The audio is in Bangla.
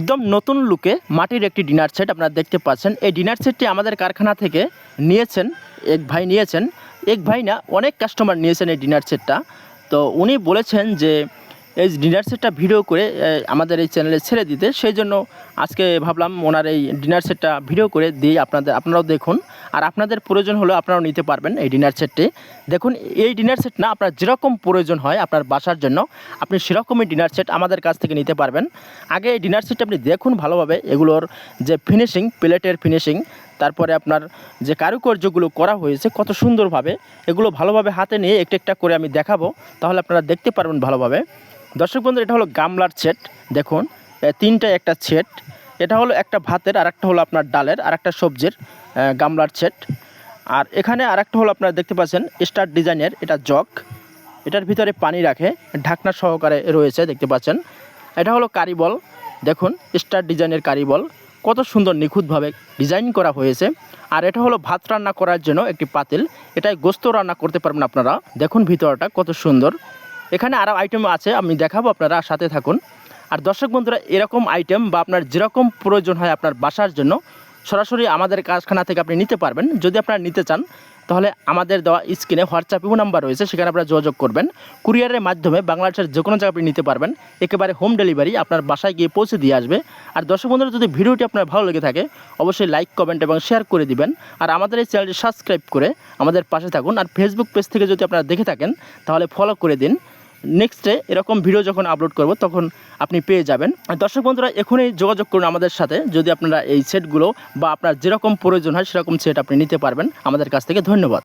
একদম নতুন লুকে মাটির একটি ডিনার সেট আপনারা দেখতে পাচ্ছেন। এই ডিনার সেটটি আমাদের কারখানা থেকে নিয়েছেন, এক ভাই নিয়েছেন। এক ভাই না, অনেক কাস্টমার নিয়েছেন এই ডিনার সেটটা। তো উনি বলেছেন যে, এই ডিনার সেটটা ভিডিও করে আমাদের এই চ্যানেলে ছেড়ে দিতে। সেই জন্য আজকে ভাবলাম ওনার এই ডিনার সেটটা ভিডিও করে দিয়ে আপনাদের, আপনারাও দেখুন। আর আপনাদের প্রয়োজন হলেও আপনারাও নিতে পারবেন এই ডিনার সেটটি দেখুন, এই ডিনার সেট না আপনার যেরকম প্রয়োজন হয় আপনার বাসার জন্য, আপনি সেরকমই ডিনার সেট আমাদের কাছ থেকে নিতে পারবেন। আগে এই ডিনার সেটটা আপনি দেখুন ভালোভাবে, এগুলোর যে ফিনিশিং প্লেটের ফিনিশিং তারপরে আপনার যে কারুকার্যগুলো করা হয়েছে, কত সুন্দরভাবে, এগুলো ভালোভাবে হাতে নিয়ে একটা একটা করে আমি দেখাবো, তাহলে আপনারা দেখতে পারবেন ভালোভাবে। দর্শক বন্ধু এটা হলো গামলার সেট দেখুন তিনটা একটা সেট এটা হলো একটা ভাতের আর একটা হলো আপনার ডালের আর একটা সবজির গামলার সেট। আর এখানে আর একটা হলো আপনারা দেখতে পাচ্ছেন, স্টার ডিজাইনের, এটা জগ। এটার ভিতরে পানি রাখে, ঢাকনা সহকারে রয়েছে, দেখতে পাচ্ছেন। এটা হলো কারিবল দেখুন, স্টার ডিজাইনের কারিবল কত সুন্দর নিখুঁতভাবে ডিজাইন করা হয়েছে। আর এটা হলো ভাত রান্না করার জন্য একটি পাতিল। এটাই গোস্ত রান্না করতে পারবেন আপনারা। দেখুন ভিতরটা কত সুন্দর। এখানে আরও আইটেম আছে, আমি দেখাবো আপনারা, সাথে থাকুন। আর দর্শক বন্ধুরা, এরকম আইটেম বা আপনার যেরকম প্রয়োজন হয় আপনার বাসার জন্য, সরাসরি আমাদের কারখানা থেকে আপনি নিতে পারবেন। যদি আপনারা নিতে চান, তাহলে আমাদের দেওয়া স্ক্রিনে হোয়াটসঅ্যাপ ইউ নাম্বার রয়েছে, সেখানে আপনারা যোগাযোগ করবেন। কুরিয়ারের মাধ্যমে বাংলাদেশের যে কোনো জায়গায় আপনি নিতে পারবেন। একেবারে হোম ডেলিভারি আপনার বাসায় গিয়ে পৌঁছে দিয়ে আসবে। আর দর্শক বন্ধুরা, যদি ভিডিওটি আপনার ভালো লেগে থাকে, অবশ্যই লাইক কমেন্ট এবং শেয়ার করে দিবেন। আর আমাদের এই চ্যানেলটি সাবস্ক্রাইব করে আমাদের পাশে থাকুন। আর ফেসবুক পেজ থেকে যদি আপনারা দেখে থাকেন, তাহলে ফলো করে দিন। নেক্সটে এরকম ভিডিও যখন আপলোড করব, তখন আপনি পেয়ে যাবেন। দর্শক বন্ধুরা, এখনই যোগাযোগ করুন আমাদের সাথে। যদি আপনারা এই সেটগুলো বা আপনার যেরকম প্রয়োজন হয়, সেরকম সেট আপনি নিতে পারবেন। আমাদের কাছ থেকে ধন্যবাদ।